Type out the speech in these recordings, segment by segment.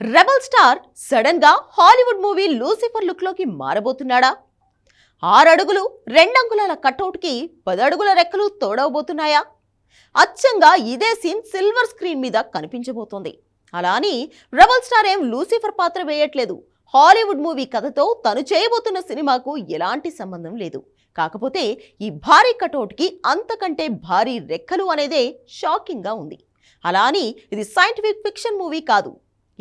Rebel star సడన్గా Hollywood movie Lucifer లుక్లోకి మారబోతున్నాడా? ఆరడుగులు రెండంగుళాల కట్అవుట్కి పదడుగుల రెక్కలు తోడవబోతున్నాయా? అచ్చంగా ఇదే సీన్ సిల్వర్ స్క్రీన్ మీద కనిపించబోతోంది. అలా అని రెబల్ స్టార్ ఏం లూసిఫర్ పాత్ర వేయట్లేదు. హాలీవుడ్ మూవీ కథతో తను చేయబోతున్న సినిమాకు ఎలాంటి సంబంధం లేదు. కాకపోతే ఈ భారీ కటౌట్కి అంతకంటే భారీ రెక్కలు అనేదే షాకింగ్గా ఉంది. అలా అని ఇది సైంటిఫిక్ ఫిక్షన్ మూవీ కాదు.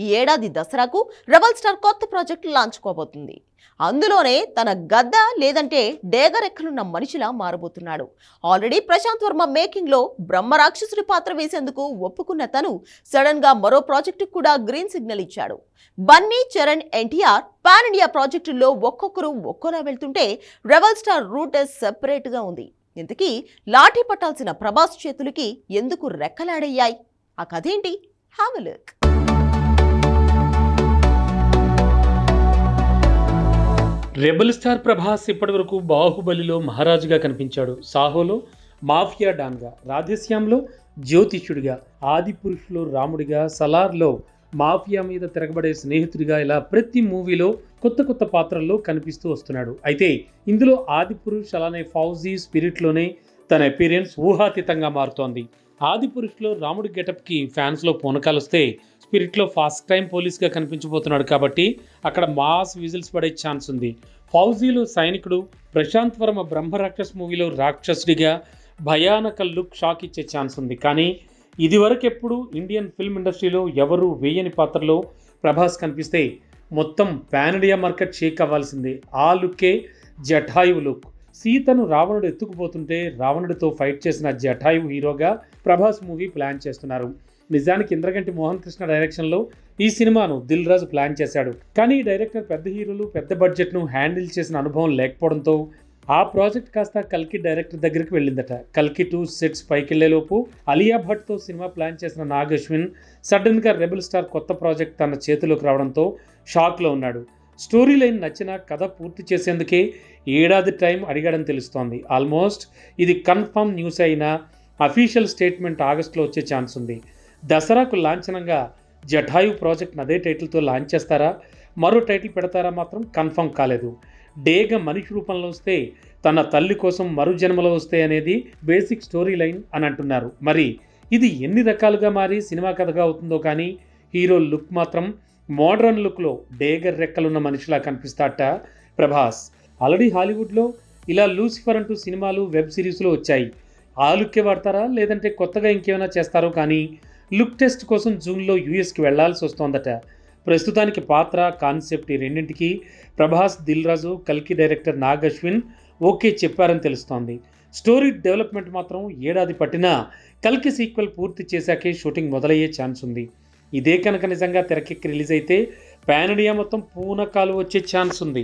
ఈ ఏడాది దసరాకు రెబల్ స్టార్ కొత్త ప్రాజెక్ట్ లాంచుకోబోతుంది అందులోనే తన గద్ద లేదంటే డేగరెక్కలున్న మనిషిలా మారబోతున్నాడు. ఆల్రెడీ ప్రశాంత్ వర్మ మేకింగ్లో బ్రహ్మరాక్షసుడి బ్రహ్మ రాక్షసుడి పాత్ర వేసేందుకు ఒప్పుకున్న తను సడన్గా మరో ప్రాజెక్టుకు కూడా గ్రీన్ సిగ్నల్ ఇచ్చాడు. బన్నీ చరణ్ ఎన్టీఆర్ పాన్ ఇండియా ప్రాజెక్టుల్లో ఒక్కొక్కరు ఒక్కోలా వెళ్తుంటే రెబల్ స్టార్ రూట్ సెపరేట్గా ఉంది. ఇంతకీ లాఠీ పట్టాల్సిన ప్రభాస్ చేతులకి ఎందుకు రెక్కలాడయ్యాయి? ఆ కథ ఏంటి? Have look. Rebel star Prabhas ఇప్పటివరకు బాహుబలిలో మహారాజుగా కనిపించాడు. సాహోలో మాఫియా డాన్గా రాధేశ్యాంలో జ్యోతిష్యుడిగా ఆదిపురుషులో రాముడిగా సలార్లో మాఫియా మీద తిరగబడే స్నేహితుడిగా ఇలా ప్రతి మూవీలో కొత్త కొత్త పాత్రల్లో కనిపిస్తూ వస్తున్నాడు. అయితే ఇందులో ఆది పురుష్ అలానే ఫౌజీ స్పిరిట్లోనే తన అపీరియన్స్ ఊహాతీతంగా మారుతోంది. ఆది పురుషులో రాముడి గెటప్కి ఫ్యాన్స్లో పూనకాలు వస్తే స్పిరిట్లో ఫస్ట్ టైం పోలీస్గా కనిపించబోతున్నాడు కాబట్టి అక్కడ మాస్ విజిల్స్ పడే ఛాన్స్ ఉంది. ఫౌజీలో సైనికుడు ప్రశాంత్ వర్మ బ్రహ్మరాక్షస్ మూవీలో రాక్షసుడిగా భయానక లుక్ షాక్ ఇచ్చే ఛాన్స్ ఉంది. కానీ ఇదివరకెప్పుడు ఇండియన్ ఫిల్మ్ ఇండస్ట్రీలో ఎవరు వేయని పాత్రలో ప్రభాస్ కనిపిస్తే మొత్తం పాన్ ఇండియా మార్కెట్ షేక్ అవ్వాల్సిందే. ఆ లుక్కే జఠాయువు లుక్. సీతను రావణుడు ఎత్తుకుపోతుంటే రావణుడితో ఫైట్ చేసిన జఠాయువు హీరోగా ప్రభాస్ మూవీ ప్లాన్ చేస్తున్నారు. నిజానికి ఇంద్రగంటి మోహన్ కృష్ణ డైరెక్షన్లో ఈ సినిమాను దిల్ రాజు ప్లాన్ చేశాడు. కానీ ఈ డైరెక్టర్ పెద్ద హీరోలు పెద్ద బడ్జెట్ను హ్యాండిల్ చేసిన అనుభవం లేకపోవడంతో ఆ ప్రాజెక్ట్ కాస్త కల్కి డైరెక్టర్ దగ్గరికి వెళ్ళిందట. కల్కి టూ సెట్స్ పైకెళ్ళేలోపు అలియా భట్తో సినిమా ప్లాన్ చేసిన నాగ్ అశ్విన్ సడన్గా రెబల్ స్టార్ కొత్త ప్రాజెక్ట్ తన చేతిలోకి రావడంతో షాక్లో ఉన్నాడు. స్టోరీ లైన్ నచ్చిన కథ పూర్తి చేసేందుకే ఏడాది టైం అడిగాడని తెలుస్తోంది. ఆల్మోస్ట్ ఇది కన్ఫర్మ్ న్యూస్ అయినా అఫీషియల్ స్టేట్మెంట్ ఆగస్టులో వచ్చే ఛాన్స్ ఉంది. దసరాకు లాంఛనంగా జఠాయు ప్రాజెక్ట్ అదే టైటిల్తో లాంచ్ చేస్తారా? మరో టైటిల్ పెడతారా మాత్రం కన్ఫర్మ్ కాలేదు. డేగ మనిషి రూపంలో వస్తే తన తల్లి కోసం మరు జన్మలో వస్తే అనేది బేసిక్ స్టోరీ లైన్ అని అంటున్నారు. మరి ఇది ఎన్ని రకాలుగా మారి సినిమా కథగా అవుతుందో కానీ హీరో లుక్ మాత్రం మోడర్న్ లుక్లో డేగర్ రెక్కలున్న మనిషిలా కనిపిస్తాట ప్రభాస్. ఆల్రెడీ హాలీవుడ్లో ఇలా లూసిఫర్ అంటూ సినిమాలు వెబ్ సిరీస్లో వచ్చాయి. ఆ లుక్కే వాడతారా? లేదంటే కొత్తగా ఇంకేమైనా చేస్తారో కానీ లుక్ టెస్ట్ కోసం జూన్లో యూఎస్కి వెళ్ళాల్సి వస్తోందట. ప్రస్తుతానికి పాత్ర కాన్సెప్ట్ ఈ రెండింటికి. ప్రభాస్ దిల్ రాజు కల్కి డైరెక్టర్ నాగ్ అశ్విన్ ఓకే చెప్పారని తెలుస్తోంది. స్టోరీ డెవలప్మెంట్ మాత్రం ఏడాది పట్టినా కల్కి సీక్వెల్ పూర్తి చేశాకే షూటింగ్ మొదలయ్యే ఛాన్స్ ఉంది. ఇదే కనుక నిజంగా తెరకెక్కి రిలీజ్ అయితే పాన్ ఇండియా మొత్తం పూనకాలు వచ్చే ఛాన్స్ ఉంది.